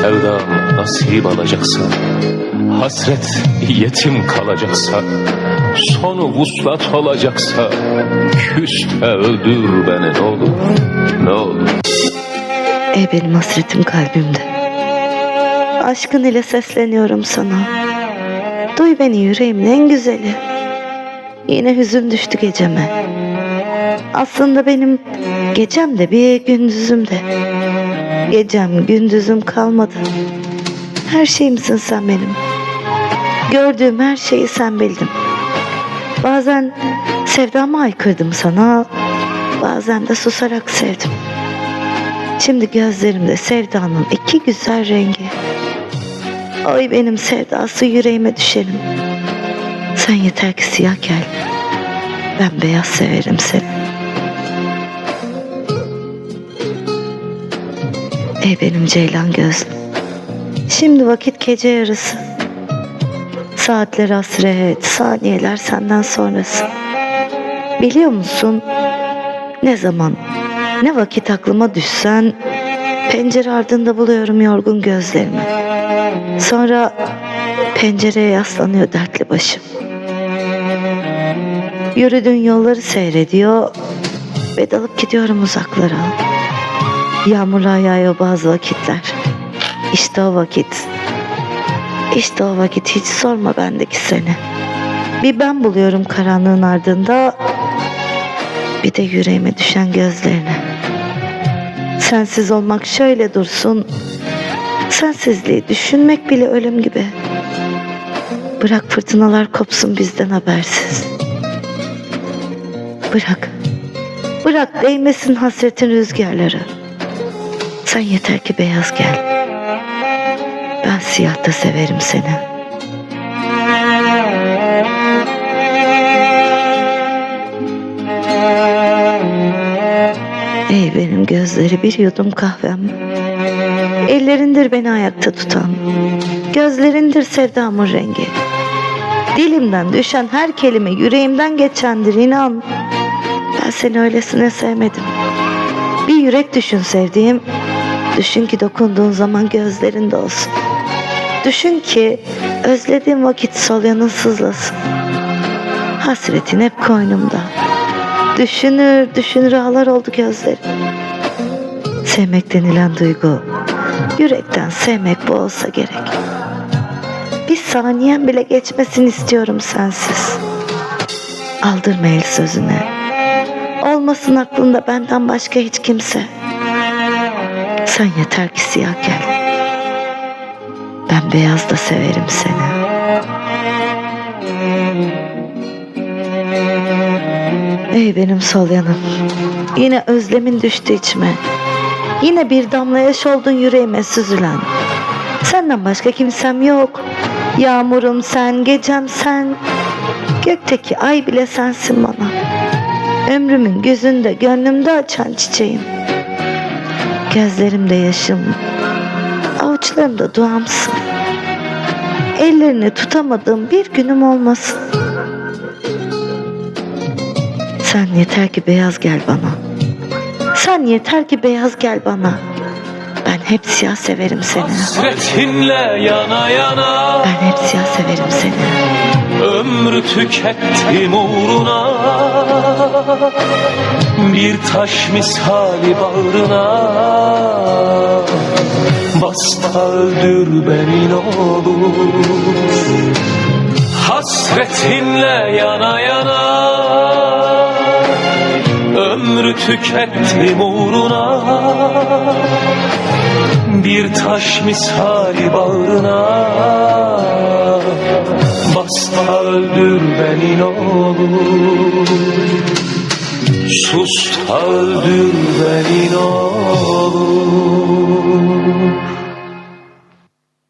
sevdam nasip alacaksa Hasret yetim kalacaksa Sonu vuslat olacaksa Küste öldür beni ne olur Ne olur Ey benim hasretim kalbimde. Aşkın ile sesleniyorum sana. Duy beni yüreğimin en güzeli. Yine hüzün düştü geceme. Aslında benim gecem de bir gündüzüm de. Gecem gündüzüm kalmadı. Her şeyimsin sen benim. Gördüğüm her şeyi sen bildin. Bazen sevdamı aykırdım sana. Bazen de susarak sevdim. Şimdi gözlerimde sevdanın iki güzel rengi. Oy benim sevdası yüreğime düşerim. Sen yeter ki siyah gel. Ben beyaz severim seni. Ey benim ceylan gözlüm. Şimdi vakit gece yarısı. Saatler hasret, saniyeler senden sonrası. Biliyor musun? Ne zaman, ne vakit aklıma düşsen pencere ardında buluyorum yorgun gözlerimi. Sonra pencereye yaslanıyor dertli başım. Yürüdüğün yolları seyrediyor ve dalıp gidiyorum uzaklara. Yağmurlar yağıyor bazı vakitler. İşte o vakit. İşte o vakit hiç sorma bendeki seni. Bir ben buluyorum karanlığın ardında bir de yüreğime düşen gözlerini. Sensiz olmak şöyle dursun. Sensizliği düşünmek bile ölüm gibi. Bırak fırtınalar kopsun bizden habersiz. Bırak. Bırak değmesin hasretin rüzgarları. Sen yeter ki beyaz gel. Ben siyahta severim seni. Ey benim gözleri bir yudum kahvem. Ellerindir beni ayakta tutan. Gözlerindir sevdamın rengi. Dilimden düşen her kelime yüreğimden geçendir inan. Ben seni öylesine sevmedim. Bir yürek düşün sevdiğim. Düşün ki dokunduğun zaman gözlerinde olsun. Düşün ki özlediğim vakit sol yanın sızlasın. Hasretin hep koynumda. Düşünür düşünür ağlar oldu gözlerim. Sevmek denilen duygu, yürekten sevmek bu olsa gerek. Bir saniyen bile geçmesin istiyorum sensiz. Aldırma el sözüne. Olmasın aklında benden başka hiç kimse. Sen yeter ki siyah gel. Ben beyaz da severim seni. Ey benim sol yanım. Yine özlemin düştü içime. Yine bir damla yaş oldun yüreğime süzülen. Senden başka kimsem yok. Yağmurum sen, gecem sen. Gökteki ay bile sensin bana. Ömrümün gözünde, gönlümde açan çiçeğim. Gözlerimde yaşım, avuçlarımda duamsın. Ellerini tutamadığım bir günüm olmasın. Sen yeter ki beyaz gel bana. Sen yeter ki beyaz gel bana. Ben hep siyah severim seni. Hasretinle yana yana Ben hep siyah severim seni. Ömrü tükettim uğruna. Bir taş misali bağrına. Bas da öldür beni ne olur. Hasretinle yana yana. Ömrü tükettim uğruna. Bir taş misali bağrına Bas da öldür beni ne olur. Sus öldür beni ne olur